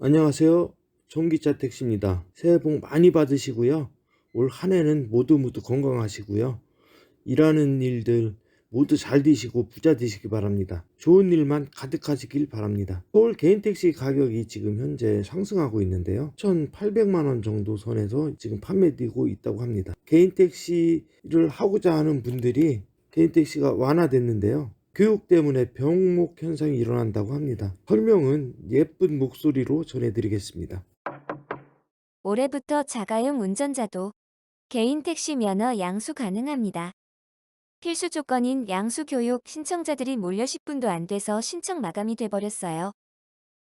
안녕하세요. 전기차 택시입니다. 새해 복 많이 받으시고요. 올 한 해는 모두 모두 건강하시고요. 일하는 일들 모두 잘 되시고 부자 되시기 바랍니다. 좋은 일만 가득하시길 바랍니다. 서울 개인 택시 가격이 지금 현재 상승하고 있는데요. 1,800만 원 정도 선에서 지금 판매되고 있다고 합니다. 개인 택시를 하고자 하는 분들이 개인 택시가 완화됐는데요. 교육 때문에 병목 현상이 일어난다고 합니다. 설명은 예쁜 목소리로 전해드리겠습니다. 올해부터 자가용 운전자도 개인 택시 면허 양수 가능합니다. 필수 조건인 양수 교육 신청자들이 몰려 10분도 안 돼서 신청 마감이 돼버렸어요.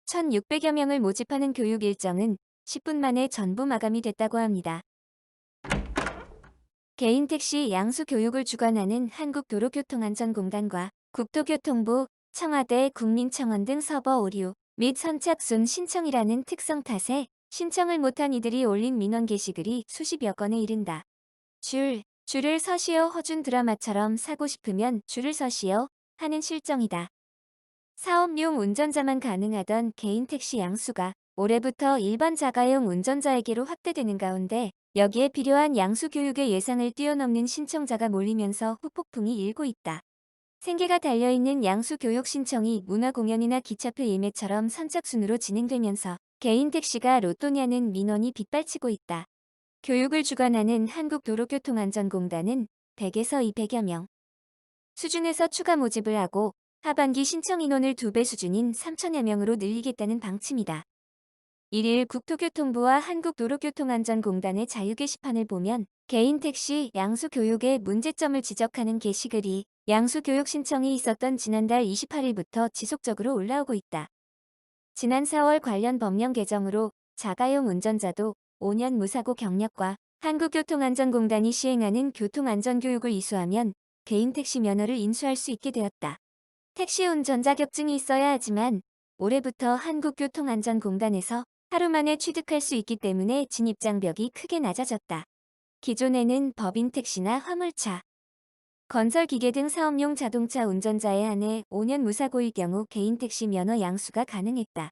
1,600여 명을 모집하는 교육 일정은 10분 만에 전부 마감이 됐다고 합니다. 개인 택시 양수 교육을 주관하는 한국도로교통안전공단과 국토교통부, 청와대, 국민청원 등 서버 오류 및 선착순 신청이라는 특성 탓에 신청을 못한 이들이 올린 민원 게시글이 수십여 건에 이른다. 줄, 줄을 서시오 허준 드라마처럼 사고 싶으면 줄을 서시오 하는 실정이다. 사업용 운전자만 가능하던 개인 택시 양수가 올해부터 일반 자가용 운전자에게로 확대되는 가운데 여기에 필요한 양수 교육의 예상을 뛰어넘는 신청자가 몰리면서 후폭풍이 일고 있다. 생계가 달려있는 양수 교육 신청이 문화공연이나 기차표 예매처럼 선착순으로 진행되면서 개인 택시가 로또냐는 민원이 빗발치고 있다. 교육을 주관하는 한국도로교통안전공단은 100에서 200여 명 수준에서 추가 모집을 하고 하반기 신청 인원을 2배 수준인 3천여 명으로 늘리겠다는 방침이다. 1일 국토교통부와 한국도로교통안전공단의 자유 게시판을 보면 개인 택시 양수 교육의 문제점을 지적하는 게시글이 양수 교육 신청이 있었던 지난달 28일부터 지속적으로 올라오고 있다. 지난 4월 관련 법령 개정으로 자가용 운전자도 5년 무사고 경력과 한국교통안전공단이 시행하는 교통안전교육을 이수하면 개인 택시 면허를 인수할 수 있게 되었다. 택시 운전 자격증이 있어야 하지만 올해부터 한국교통안전공단에서 하루 만에 취득할 수 있기 때문에 진입장벽이 크게 낮아졌다. 기존에는 법인 택시나 화물차, 건설 기계 등 사업용 자동차 운전자에 한해 5년 무사고일 경우 개인 택시 면허 양수가 가능했다.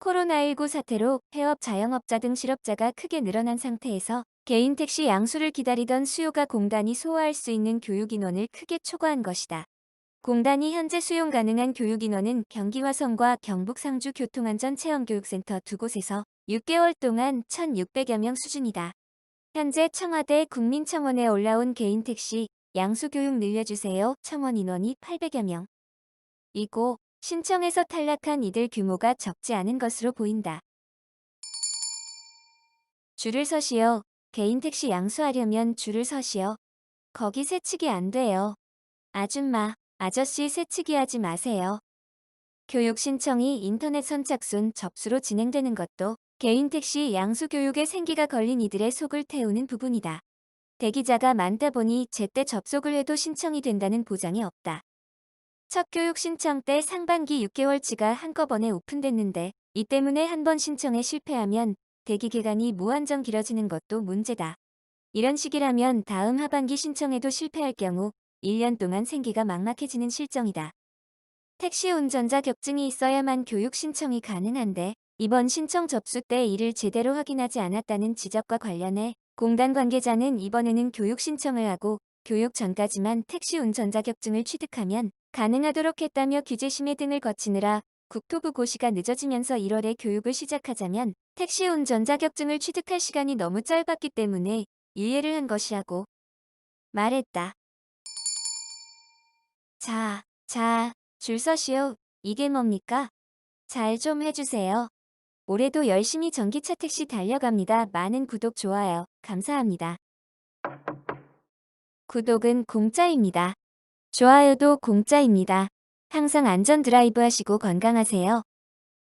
코로나19 사태로 폐업 자영업자 등 실업자가 크게 늘어난 상태에서 개인 택시 양수를 기다리던 수요가 공단이 소화할 수 있는 교육 인원을 크게 초과한 것이다. 공단이 현재 수용 가능한 교육 인원은 경기 화성과 경북 상주 교통안전 체험교육센터 두 곳에서 6개월 동안 1,600여 명 수준이다. 현재 청와대 국민청원에 올라온 개인 택시 양수 교육 늘려주세요 청원 인원이 800여 명. 이고 신청에서 탈락한 이들 규모가 적지 않은 것으로 보인다. 줄을 서시오. 개인 택시 양수하려면 줄을 서시오. 거기 세치기 안 돼요. 아줌마, 아저씨 세치기 하지 마세요. 교육 신청이 인터넷 선착순 접수로 진행되는 것도 개인 택시 양수 교육에 생기가 걸린 이들의 속을 태우는 부분이다. 대기자가 많다 보니 제때 접속을 해도 신청이 된다는 보장이 없다. 첫 교육 신청 때 상반기 6개월치가 한꺼번에 오픈됐는데 이 때문에 한 번 신청에 실패하면 대기 기간이 무한정 길어지는 것도 문제다. 이런 식이라면 다음 하반기 신청에도 실패할 경우 1년 동안 생기가 막막해지는 실정이다. 택시 운전자 격증이 있어야만 교육 신청이 가능한데 이번 신청 접수 때 이를 제대로 확인하지 않았다는 지적과 관련해 공단 관계자는 이번에는 교육 신청을 하고 교육 전까지만 택시 운전 자격증을 취득하면 가능하도록 했다며 규제 심의 등을 거치느라 국토부 고시가 늦어지면서 1월에 교육을 시작하자면 택시 운전 자격증을 취득할 시간이 너무 짧았기 때문에 이해를 한 것이라고 말했다. 자, 자, 줄 서시오. 이게 뭡니까? 잘 좀 해주세요. 올해도 열심히 전기차 택시 달려갑니다. 많은 구독, 좋아요. 감사합니다. 구독은 공짜입니다. 좋아요도 공짜입니다. 항상 안전 드라이브 하시고 건강하세요.